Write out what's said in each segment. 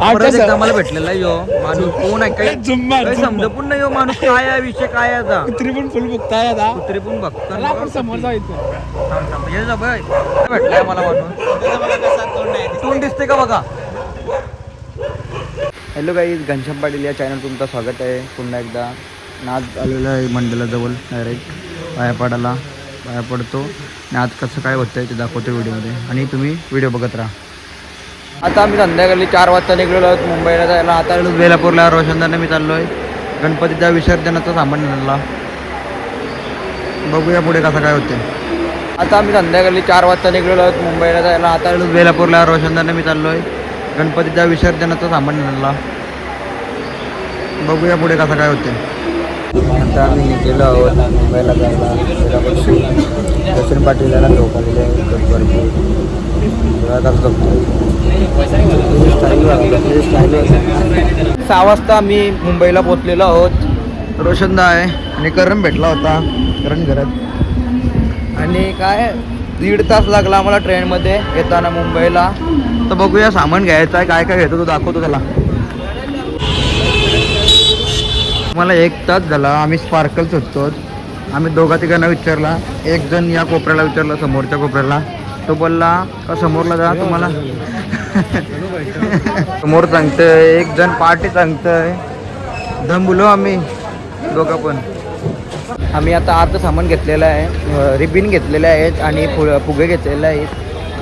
परत एकदा मला भेटलेला यो माणूस. कोण आहे? जुम्मा, काही. समजा पण नाही यो माणूस. काय आहे विषय? काय आहे आता? कुत्री पण फुल बघताय आता. कुत्री पण बघता आपण समोर जायचं थांब, थांब. ये जा बाय. काय भेटलाय मला माणूस तोंड दिसते का बघा? हॅलो काही घनश्याम पाटील या चॅनल तुमचं स्वागत आहे. पुन्हा एकदा. नाच आलेलं आहे मंडळाजवळ डायरेक्ट पाया पाडायला पाया पडतो. आणि आज कसं काय होतं आहे ते दाखवतो व्हिडिओमध्ये आणि तुम्ही व्हिडिओ बघत राहा. आता आम्ही संध्याकाळी चार वाजता निघलेलो आहोत मुंबईला जायला. आता आलो बेलापूरला रोशनदाने मी चाललो आहे गणपतीच्या विसर्जनाचा सामान आणला. बघूया पुढे कसं काय होते आता आम्ही संध्याकाळी चार वाजता निघलेलो आहोत मुंबईला जायला. आता आलो बेलापूरला रोशनदाने मी चाललो आहे गणपतीच्या विसर्जनाचा सामान आणला. बघूया पुढे कसं काय होते आता आम्ही निघलेलो आहोत मुंबईला जायला. दर्शन पाटील याला लोक आलेले आहेत भरपूर सहा वाजता आम्ही मुंबईला पोचलेलो आहोत. रोशनदा आहे. आणि करण भेटला होता. करण घरात. आणि काय? दीड तास लागला आम्हाला ट्रेनमध्ये येताना मुंबईला. तर बघूया सामान घ्यायचं आहे. काय काय घेतो तो दाखवतो त्याला. मला एक तास झाला. आम्ही स्पार्कल्स होतो आम्ही दोघा तिघांना विचारला. एक जण या कोपऱ्याला विचारला समोरच्या कोपऱ्याला. तो बोलला का समोरला जा तुम्हाला? समोर सांगतोय एक जण पार्टी सांगतोय. दम बोलो आम्ही दोघं पण. आम्ही आता अर्ध सामान घेतलेलं आहे रिबिन घेतलेले आहेत आणि फु- फुगे घेतलेले आहेत.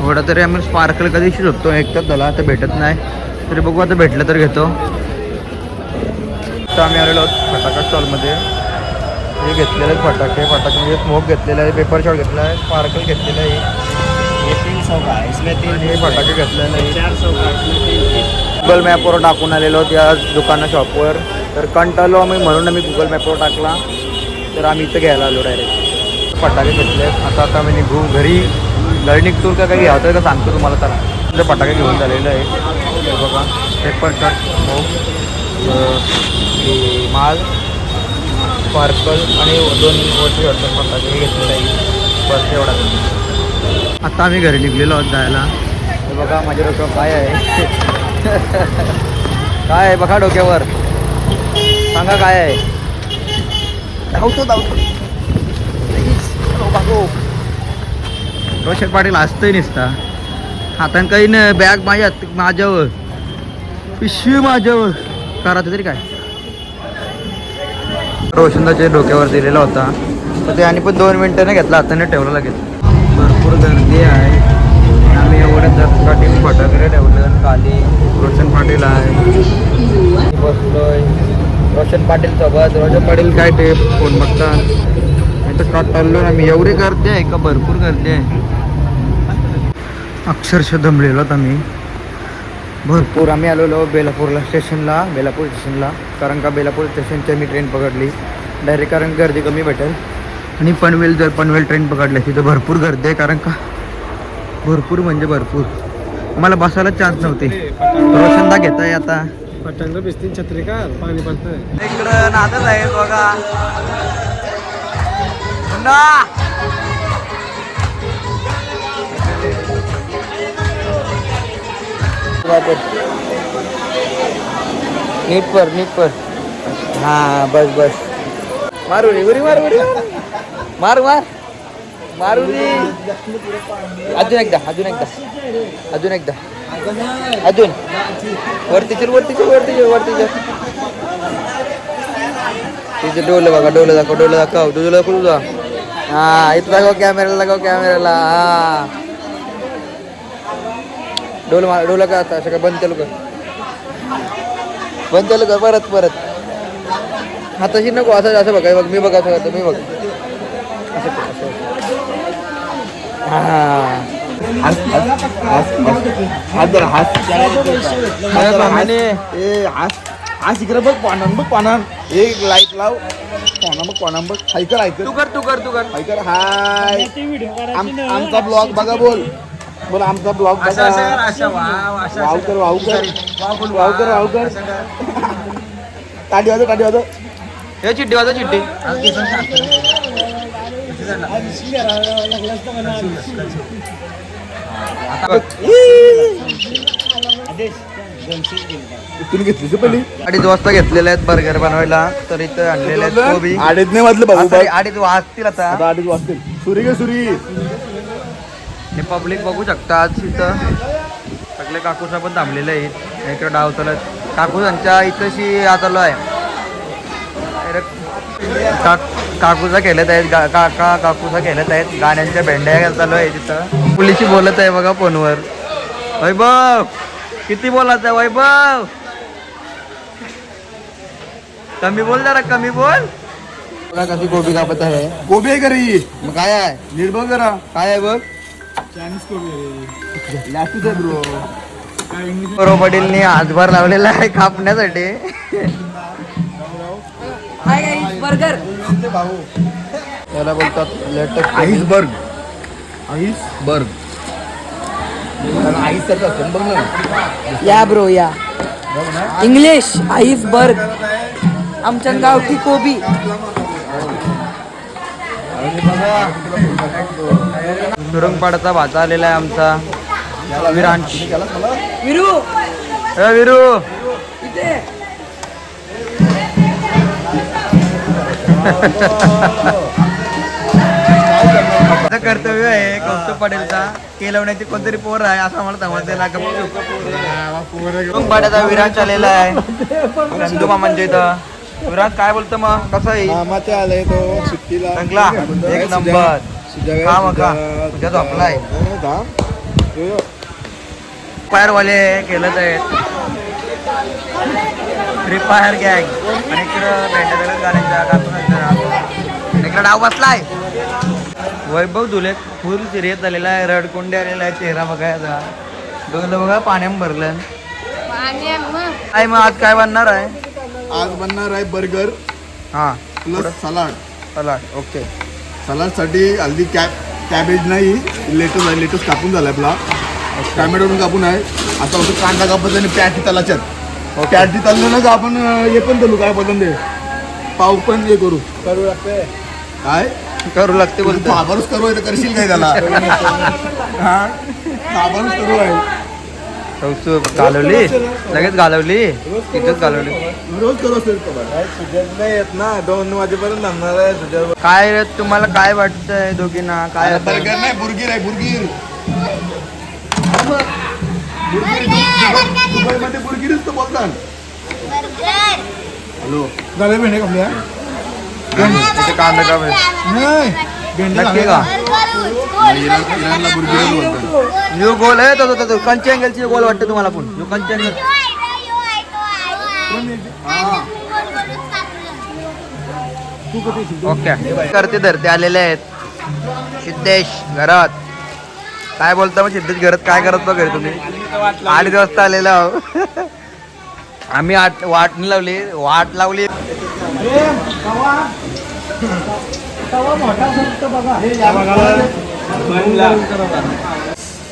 थोडं तरी आम्ही स्पार्कल कधी शोधतो एक तर झाला आता भेटत नाही. तरी बघू आता भेटलं तर घेतो. तर आम्ही आलेलो आहोत फटाका स्टॉलमध्ये हे घेतलेले आहेत फटाके फटाके म्हणजे स्मोक घेतलेला आहे पेपर शॉट घेतला आहे स्पार्कल घेतलेलं आहे. तीन सौ का इसमें तीन आणि फटाके घेतलेले आहे चार सौ का इसमें तीन तीन गुगल मॅपवर टाकून आलेलो त्या दुकाना शॉपवर तर कंटाळलो आम्ही म्हणून आम्ही गुगल मॅपवर टाकला. तर आम्ही इथं घ्यायला आलो डायरेक्ट फटाके घेतले आता आता आम्ही निघू घरी. घरी निघतो का काही घ्यावं का सांगतो तुम्हाला तुझे फटाके घेऊन झालेलं आहे हे बघा पेपर कट माल स्पार्कल आणि दोन वर्षी फटाके हे घेतलेले आहे बस एवढा. आता आम्ही घरी निघलेलो आहोत जायला. हे बघा माझ्या डोक्यावर काय आहे? काय आहे बघा डोक्यावर? सांगा काय आहे? धावतो धावतो. भागो. रोशन पाटील असतंय निसता. हातान काही नाही बॅग माझ्या माझ्यावर. पिशवी माझ्यावर. करायचं तरी काय? रोशनदाच्या डोक्यावर दिलेला होता. तर ते आणि पण दोन मिनिटं नाही घेतला हाताने ठेवलं लागेल भरपूर गर्दी आहे. आम्ही एवढ्या दर्शनासाठी फटाकडे ठेवलं खाली रोशन पाटील आहे. बसलोय. रोशन पाटील सोबत. रोशन पाटील काय ते फोन बघता इथं ना आम्ही एवढी गर्दी आहे का? भरपूर गर्दी आहे. अक्षरशः दमलेलो आहोत आम्ही. भरपूर आम्ही आलेलो बेलापूरला स्टेशनला बेलापूर स्टेशनला. कारण का बेलापूर स्टेशनची मी ट्रेन पकडली. डायरेक्ट कारण गर्दी कमी भेटेल. आणि पनवेल जर पनवेल ट्रेन पकडली तिथं भरपूर गर्दी आहे कारण का? भरपूर म्हणजे भरपूर. आम्हाला बसायला चान्स नव्हते. रोशनदा घेत आहे आता भिजतील छत्री का पाणी पडतंय. इकडं नादच आहे बघा. नीट पर नीट पर. हा बस बस. मारू रे उरी मार उरी मार मार. मारू दे अजून एकदा अजून एकदा. अजून एकदा. अजून. वरती चल वरती चल वरती चल वरती चल तिथे डोलं बघा डोलं दाखव डोलं दाखव. तुझं दाखव तुझा. हा इथं दाखव कॅमेऱ्याला दाखव कॅमेऱ्याला हा. डोल मार डोलं का आता? असं काय बंद चालू कर बंद चालू कर परत परत. हा तशी नको असं असं बघा. बघ मी बघा असं मी बघ. असं इकडे बघ पानान बघ पानान एक लाइट लाव पाना बघ पाना बघ हायकर हायकर तू कर तू कर तू कर हायकर हाय आमचा ब्लॉग बघा बोल बोल आमचा ब्लॉग बघा वाव कर वाव कर वाव बोल कर वाव कर टाटी वाजव टाटी वाजव हे चिड्डी वाजा चिड्डी अडीच वाजता घेतलेले आहेत बर्गर बनवायला. तर इथं आणलेले आहेत कोबी. अडीच नाही वाजले आता अडीच वाजतील आता. आता अडीच वाजतील. सुरी गे सुरी. हे पब्लिक बघू शकता आज इथं. सगळे काकूसा पण थांबलेले आहेत. इकडे डाव चालत. काकू त्यांच्या इथंशी आतलो आहे. काकूचा खेळत आहेत गा- काका काकूचा खेळत आहेत गाण्यांच्या भेंड्या चालू आहे तिथं. मुलीशी बोलत आहे बघा फोनवर. वैभव किती बोलायचं आहे वैभव? कमी बोल जरा कमी बोल. बघा कशी गोबी कापत आहे. गोबी आहे घरी मग काय आहे? नीट बघ जरा. काय आहे बघ? चायनीज गोबी लाटूच आहे ब्रो. बरो. पटेलनी हातभार लावलेला आहे कापण्यासाठी. बर्गर. त्याला बोलतात लेटेस्ट आईसबर्ग आईसबर्ग आईस? त्याचं असतं बघ ना. या ब्रो या. इंग्लिश आईसबर्ग आमच्या गावठी कोबी. सुरंगपाडाचा भाता आलेला आहे आमचा. विरांश. विरू. ए विरू. इथे. माझं कर्तव्य आहे कौस्तुभ पटेलचा. केलवण्याची कोणतरी पोर आहे असं मला समजलेला सुरंगपाड्याचा विरांश आलेला आहे. सिंधू मामांच्या इथं. विरांश काय बोलतो मग? कसं आहे? आलाय तो सुट्टीला. चांगला एक नंबर. का मग तुझ्या झोपलाय फायरवाले केलंच आहेत फ्री फायर गँग आणि इकडं भेंड्या गाड्यांच्या इकडं डाव बसलाय. वैभव धुले फुल सिरियस झालेला आहे रडकुंडे आलेला आहे चेहरा बघायचा. डोलं बघा पाण्यात भरलं. काय मग आज काय बनणार आहे? आज बनणार आहे बर्गर हां. Plus salad. चला ओके. सलाडसाठी हल्ली कॅब कॅबेज नाही लेटस आहे लेटस कापून झाला आपला. टॅमॅटो पण कापून आहे. आता होतं कांदा कापत आणि पॅटी तलाच्यात. पॅटी तललं ना आपण अं, हे पण तलू काय बोलतो ते पाव पण हे करू. करू लागते काय? करू लागते बोलतो बाबरच करू आहे तर करशील काय त्याला? हा? बाबरच करू आहे. घालवली? लगेच घालवली? तिथेच घालवली? रोज करू असेल नाही येत ना. दोन वाजेपर्यंत थांबणार आहे काय रे? तुम्हाला काय वाटतंय दोघींना? काय? बर्गर नाही बुर्गीर आहे बुर्गीर. दुबईमध्ये बुर्गीरच तर बोलतात. हॅलो. झाले भेंडे कमल्या तिथे कांदा का नक्की का? यो गोल आहे तो तो कंची अँगलची गोल वाटतं तुम्हाला पण. यो कंची अँगल ओके. करते धरते आलेले आहेत. सिद्धेश घरात. काय बोलता मग सिद्धेश? घरात काय करत बघ घरी तुम्ही? अडीच वाजता आलेला आहो. आम्ही आठ वाट नाही लावली वाट लावली.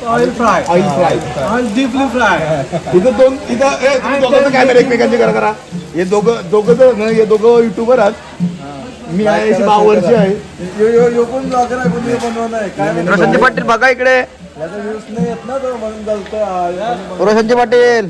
Oil fry oil fry deeply fry इथं दोन इथं ए तुम्ही दोघं कॅमेरा एकमेकांचे करा करा. हे दोघं दोघं जर ना हे दोघं युट्यूबर आहात. मी आहे वर्षी आहे. यो यो यो पण ब्लॉगर आहे पण बनवणार आहे काय रोशनजी पाटील बघा इकडे. याचा व्ह्यूज नाही येत ना तो म्हणून चालतं रोशनजी पाटील.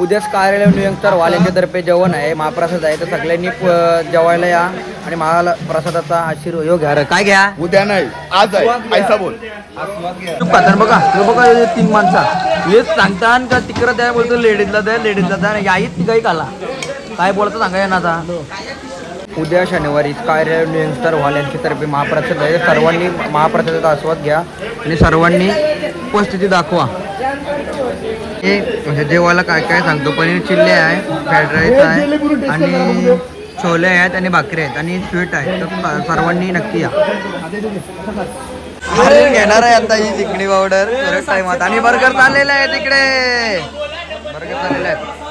उद्याच कार्यालय नियंत्रण वाल्यांच्या तर्फे जेवण आहे महाप्रसाद आहे. तर सगळ्यांनी प- जेवायला या आणि महाप्रसादाचा आशीर्वाद यो घ्या. रे. काय घ्या? उद्या नाही आज आहे. ऐसा बोल. तू खाताना बघा. हे बघा हे तीन माणसा. हेच सांगतान का तिकडं द्या बोलतो लेडीजला द्या लेडीजला द्या याहीच तिघाही खाला काय बोलतो सांगा या ना आता. उद्या शनिवारी कार्यालय नियंत्रण वाल्यांच्या तर्फे महाप्रसाद आहे. सर्वांनी महाप्रसादाचा आस्वाद घ्या आणि सर्वांनी उपस्थिती दाखवा. हे म्हणजे जेवायला काय काय सांगतो? पनीर चिल्ली आहे फ्राईड राईस आहे आणि छोले आहेत आणि भाकरी आहेत आणि स्वीट आहे. तर सर्वांनी नक्की या. अरे घेणार आहे आता ही चिकणी पावडर. करेक्ट टाइमात आणि बर्गर चाललेले आहे तिकडे. बर्गर चाललेले आहेत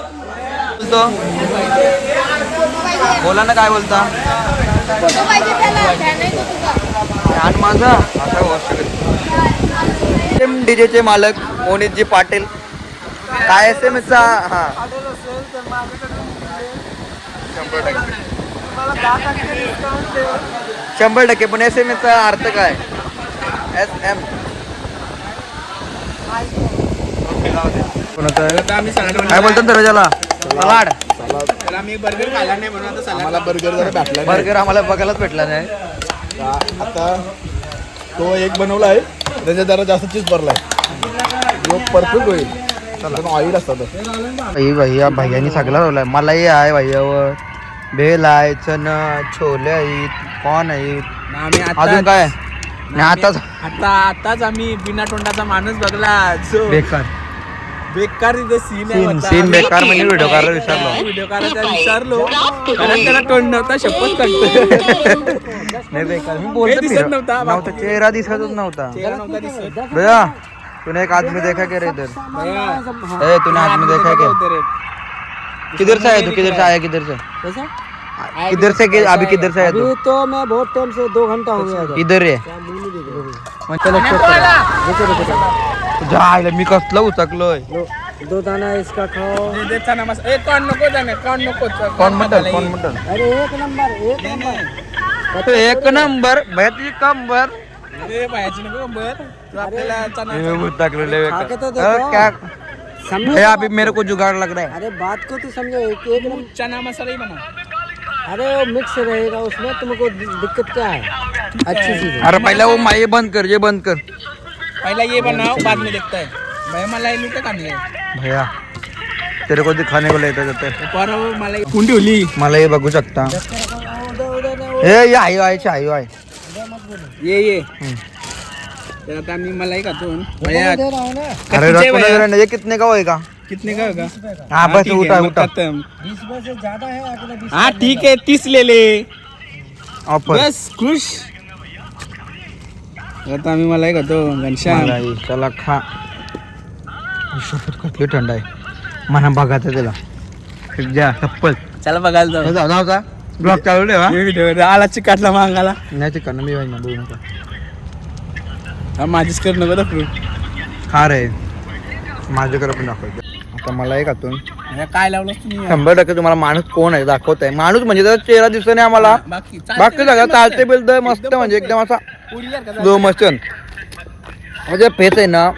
बोलतो. बोला ना काय बोलता? आणि माझं. असं होऊ एम डीजेचे मालक मोनितजी पाटील. काय एस एम एसचा हा. शंभर टक्के शंभर टक्के पण एस एम एसचा अर्थ काय? एस एम काय बोलतात दरवाजाला? सलाड. आम्हाला बर्गर जरा भेटला नाही. बर्गर आम्हाला बघायलाच भेटला नाही. आता तो एक बनवला आहे त्याच्यात जरा जास्त चीज भरलाय. परफेक्ट होईल. ऑइल असतात भाई भैया भैयानी सगळा लावलाय. मलाई आहे भैयावर भेल आहे चण छोले आहेत कॉर्न आहेत. अजून आता काय आताच आता आताच आम्ही बिना तोंडाचा माणूस बघला. बेकार. बेकार तिथे सीन सीन सीन बेकार म्हणजे व्हिडिओ करायला विसरलो. व्हिडिओ करायचा विचारलो कारण त्याला तोंड नव्हता शपथ करतो नाही बेकार. मी हे बोलतो दिसत फिर- नव्हता, नव्हता चेहरा दिसतच नव्हता. चेहरा नव्हता दिसत. भैया तूने एक आदमी देखा क्या रे इधर? ए तूने आदमी देखा क्या. किधर से आया तू? किधर से आया? किधर से? कैसा? किधर से कि- अभी किधर से आया तू अभी तो? मैं बहुत टाइम से दो घंटा हो गया इधर रे? मग चला आईला मी कसलं उचकलोय. दो, दो दाना इसका खाओ ए कॉर्न नको जाणे कॉर्न नको कोण मटन कोण मटन अरे एक नंबर. एक नंबर एक नंबर भैया तुझी कंबर. अरे बायाची नको बर तू आपल्याला चना ये उचकलेले खा के तो बेकार. देखो। अ, क्या? समझो भैया अभी मेरे को जुगाड़ लग रहा है. अरे बात को तो समझो एक एक नंबर। चना मसाला ही बना अरे वो मिक्स रहेगा उसमें तुमको दि- दिक्कत क्या है? अच्छी चीज है। अरे पहिला वो मा- ये बंद कर ये बंद कर। पहला ये बनाओ बाद में देखता है। भाई मला हे लुटे खाणे भैया तेरे को दिखाने को लेता जाते पर मला कुंडी होली। मला हे बघू शकता उधर उधर नहीं, ए ये आयो आहे आयो आहे ये ये। हम्म. तर आता आम्ही मलाई खातो वो भैया मैं दे रहा हूँ ना अरे कितीचे रसगुल्ला भैया? जरा ये कितने का होएगा? कितने का होगा हाँ बस ठीक है, उठा। मग उठा खत्म. बीस रुपए से ज्यादा है अगले बीस हाँ ठीक है तीस ले ले। ऑफर बस खुश। आता आम्ही मलाई खातो घनश्याम. मलाई चला खा शपथ कसली थंड आहे. मना बघायचं त्याला. द्या चप्पल. चला बघायला जाऊ. जाऊ जा ब्लॉग चालू ठेवा video आला चिकाटला मागाला नाही करणं मी ना बोलू नका. हा माझीच कर नको दाखवू. खा रे. माझ्याकडे पण दाखवायचं आता मला एक हातून हे काय लावलं तुम्ही शंभर टक्के तुम्हाला माणूस कोण आहे? दाखवत आहे. माणूस म्हणजे त्याचा चेहरा दिसत नाही आम्हाला. बाकी बाकी सगळं चालते बिलतंय मस्त म्हणजे एकदम असा स्लो मोशन म्हणजे फेस आहे ना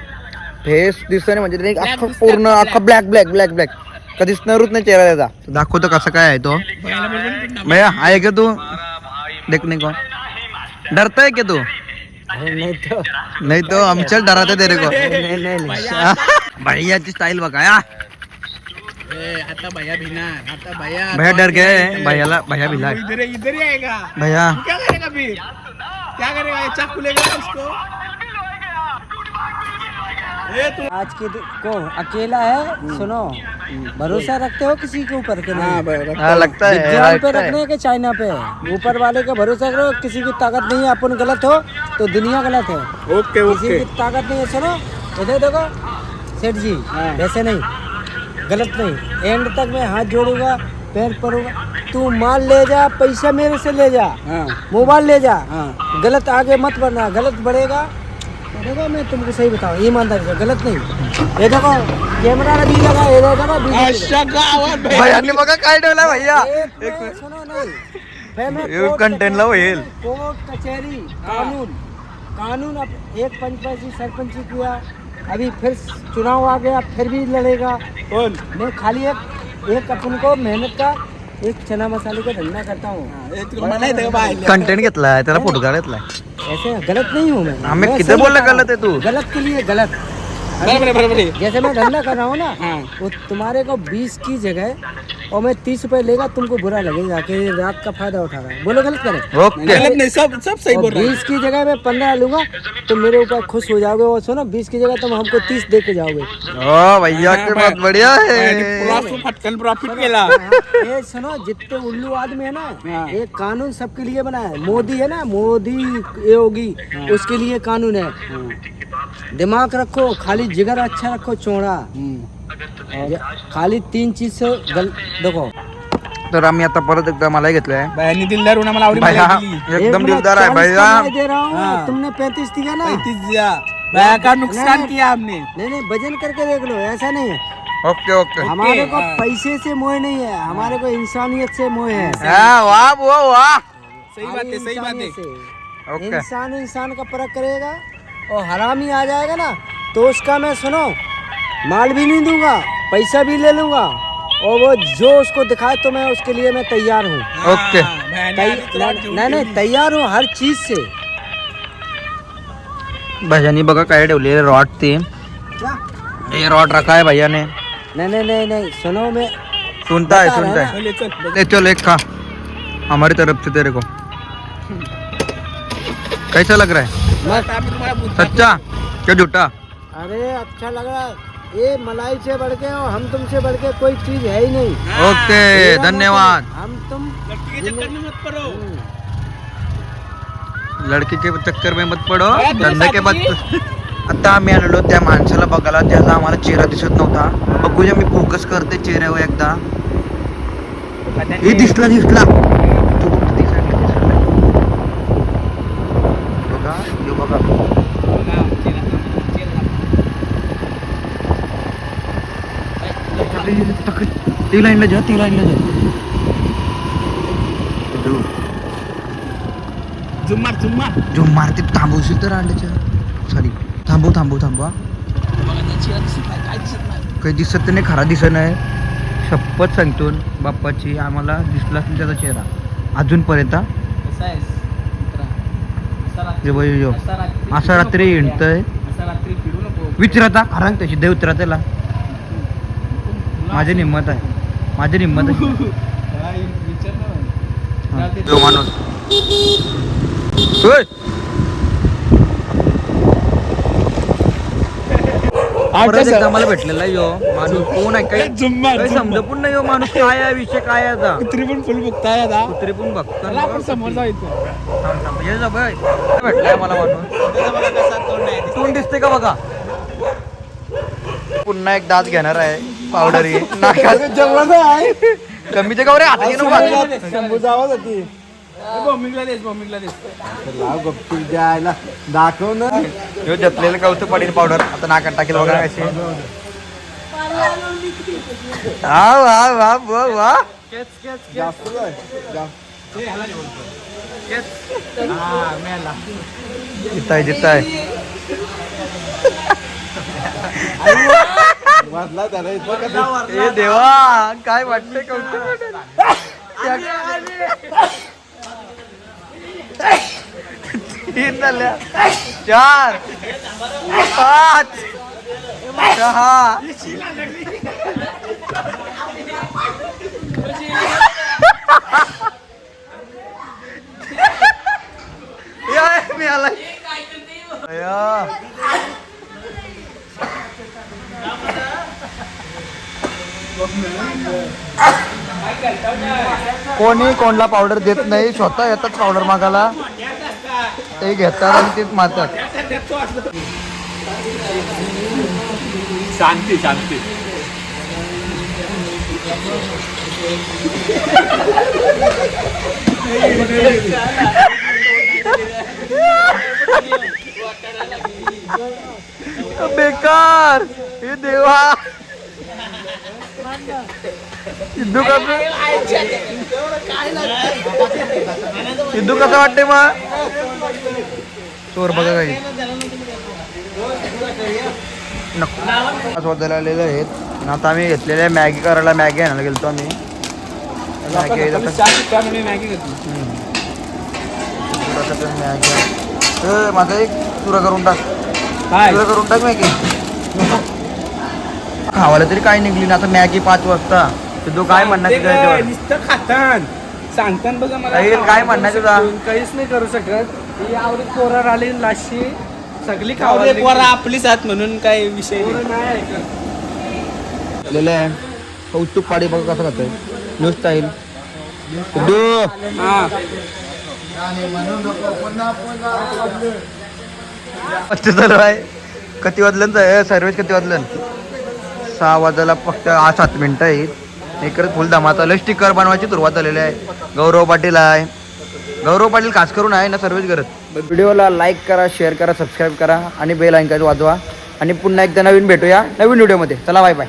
फेस दिसत नाही म्हणजे ते अख्खं पूर्ण अख्खं ब्लॅक ब्लॅक ब्लॅक ब्लॅक कधी दिसणारच नाही चेहरा त्याचा. दाखवतो कसं काय आहे तो. भैया आहे का तू? देखने को डरता है क्या तू? नहीं तो नहीं तो हम चल डराते तेरे को। नहीं नहीं भैया भिनार स्टाइल बकाया। भैया डर गए। भैया भैया भिला इधर इधर ही आएगा। भैया। क्या करेगा फिर क्या करेगा? चाकू लेगा उसको। आज के को अकेला है सुनो। भरोसा रखते हो किसी के ऊपर के हाँ नहीं बराबर हाँ, लगता है विज्ञान पे लगता है। रखने के चाइना पे? ऊपर वाले का भरोसा करो किसी की ताकत नहीं है अपन गलत हो तो दुनिया गलत है। ओके किसी की ताकत नहीं है सुनो। इधर देखो सेठ जी हाँ। वैसे नहीं गलत नहीं। एंड तक मैं हाथ जोड़ूँगा पैर पड़ूँगा तू माल ले जा पैसा मेरे से ले जा। हाँ। मोबाइल ले जा। हाँ। गलत आगे मत बढ़ना गलत बढ़ेगा। देखो मैं तुमको सही बताऊँ ईमानदारी से गलत नहीं। ये देखो कैमरा भी लगा ये देखो बीच में। अच्छा गावात भैया भैयाने बघा काय ठेवला भैया। एक सुनो नहीं फिर मैं ये कोर्ट कचहरी कानून। कानून अब एक पंचायती सरपंची किया। अभी फिर चुनाव आ गया फिर भी लड़ेगा। कौन मैं खाली एक एक अपन को मेहनत का एक चना मसाले का धंधा करता हूँ। ए, तुला मला येतं का बाहेर कंटेंट घेतलाय त्याला फ़ोटो काढतलाय ऐसे गलत नहीं हूँ मैं। हमें किधर रहा गलत है तू? गलत के लिए गलत। बरोबर आहे, बरोबर आहे. जैसे मैं धंधा कर रहा हूँ ना हाँ। वो तुम्हारे को बीस की जगह और मैं तीस रुपए लेगा तुमको बुरा लगेगा कि रात का फ़ायदा उठा रहा है। बोलो गलत करे। गलत नहीं सब सब सही बोल रहा बीस की जगह मैं पंद्रह लूँगा तो मेरे ऊपर खुश हो जाओगे और सुनो बीस की जगह तुम हमको तीस दे के जाओगे भैया के बहुत बढ़िया है। हाँ, ये सुनो जितने उल्लू आदमी है ना हाँ। ये कानून सबके लिए बना है। मोदी है ना मोदी योगी उसके लिए कानून है। दिमाग रखो खाली जिगर अच्छा रखो चौड़ा। खाली तीन चीज़ से गल देखो। तर आम्ही आता परत एकदा मला घेतलंय. बायांनी दिलदार म्हणून मला आवडी भैया एकदम दिलदार 40 भैया. दे रहा हूँ. हाँ। तुमने पैंतीस दिया ना? पैतीस द्या. भैया का नुकसान किया हमने? नहीं नहीं वज़न करके देख लो ऐसा नहीं है। Okay okay. हमारे को हाँ। पैसे से मोह नहीं है हमारे को इंसानियत से मोह है। हा वा वो सही बात है सही बात है. इंसान इंसान का परख करेगा। और हरामी आ जाएगा ना तो उसका मैं सुनो माल भी नहीं दूँगा पैसा भी ले लूँगा और वो जो उसको दिखाए तो मैं उसके लिए मैं तैयार हूँ। ओके। हाँ, भैया ने तै- नहीं नहीं तैयार हूँ हर चीज़ से। भैयानी बघा काय ठेवले रॉड ते क्या? हे रॉड रखा है भैया ने। नहीं नहीं नहीं नहीं सुनो मैं सुनता है सुनता है है। चल, चल, ले चल एक खा। हमारी तरफ़ से तेरे को। कैसा लग रहा है? सच्चा? क्या झूठा? अरे अच्छा लग। रहा है ये मलाई से बढ़ के और हम तुमसे बढ़ के कोई चीज है ही नहीं। ओके धन्यवाद। हम तुम लड़की के चक्कर में मत पड़ो। लडकी के चक्कर में मत पडो। धंदा के मत साधी? आता आम्ही आलेलो त्या माणसाला बघायला त्याचा आम्हाला चेहरा दिसत नव्हता. बघूया मी फोकस करते चेहऱ्यावर एकदा. हे दिसला दिसला तो बघ, दिसायला, दिसायला. बघा ह्यो बघा ती लाईनला जा ती लाईनला जा. जुम्मार जुम्मार जो मारते तू थांबवशील तर अंड्याच्या सॉरी थांबव थांबव थांबवा काही दिसत नाही खरा दिसत नाही. शपथ सांगतो बाप्पाची आम्हाला दिसला नाही त्याचा चेहरा. अजूनपर्यंत. असा रात्री नको विचारता खरा त्याची देव विचारा त्याला. माझी निम्मत आहे. माझी निम्मत आहे काय विचार ना हा, तो माणूस. होय. परत एकदा मला भेटलेला यो. माणूस कोण आहे? काही समजा पण नाही यो माणूस. काय आहे विषय? काय आहे आता? कुत्री पण फुल बुकताय आता. कुत्रे पण बघतो समोर जायचं. भेटलाय मला माणूस? तोंड दिसते का बघा? पुन्हा एक दात घेणार आहे. पावडर ही. नाकात कमीचे का रे आता घेऊन बघ. शंभू जावं होती बॉम्बिंगला देस बॉम्बिंगला देस लाव गप्पी द्यायला. दाखव ना. ह्यो जपलेलं कौतुक पावडर आता नाकात टाकेल बघा कशी. हा वा वा. वा वा जास्त जाय. जिताय जिताय. त्याला? ए देवा काय वाटतंय कौतुक तीन झाल्या. चार. पाच. सहा. या, मी आला कोणी कोणला पावडर देत नाही स्वतः येतात पावडर मागायला. ते घेतात आणि तेच मारतात. शांती शांती. बेकार. हे देवा. सिद्धू कसं सिद्धू कसं वाटते मग? चोर बघा काही. नको. शोधायला आलेले आहेत. आता आम्ही घेतलेल्या मॅगी करायला मॅगी आणायला गेलतो आम्ही. मॅगी. मॅगी माझा एक चुरा करून टाक. काय? चुरा करून टाक मॅगी. खावायला तरी काय निघली ना आता मॅगी पाच वाजता. काय म्हणणार ते काय, याच्यावर? नुसतं खातान. सांगतान बघा मला काही काय म्हणणं आहे तुझा? काहीच नाही करू शकत. ही आवडी पोरार आली लाशी सगळी खाऊ दे, पोरं आपलीच आहात म्हणून काय विषय नाही. कौतुक पाडी बघा कसं खातोय. न्यू स्टाईल हा. मस्त चालू आहे किती वाजलं सर्व्हिस किती वाजलं सहा वाजायला फक्त आ सात मिनटं आहेत. इकडे फुल लय स्टिकर बनवायची सुरुवात झालेली आहे. गौरव पाटील आहे. गौरव पाटील खास करून आहे ना सर्वच करत. व्हिडिओला लाईक करा शेअर करा सबस्क्राईब करा आणि बेल ऐकायचं वाजवा. आणि पुन्हा एकदा नवीन भेटूया नवीन व्हिडिओमध्ये. चला बाय बाय.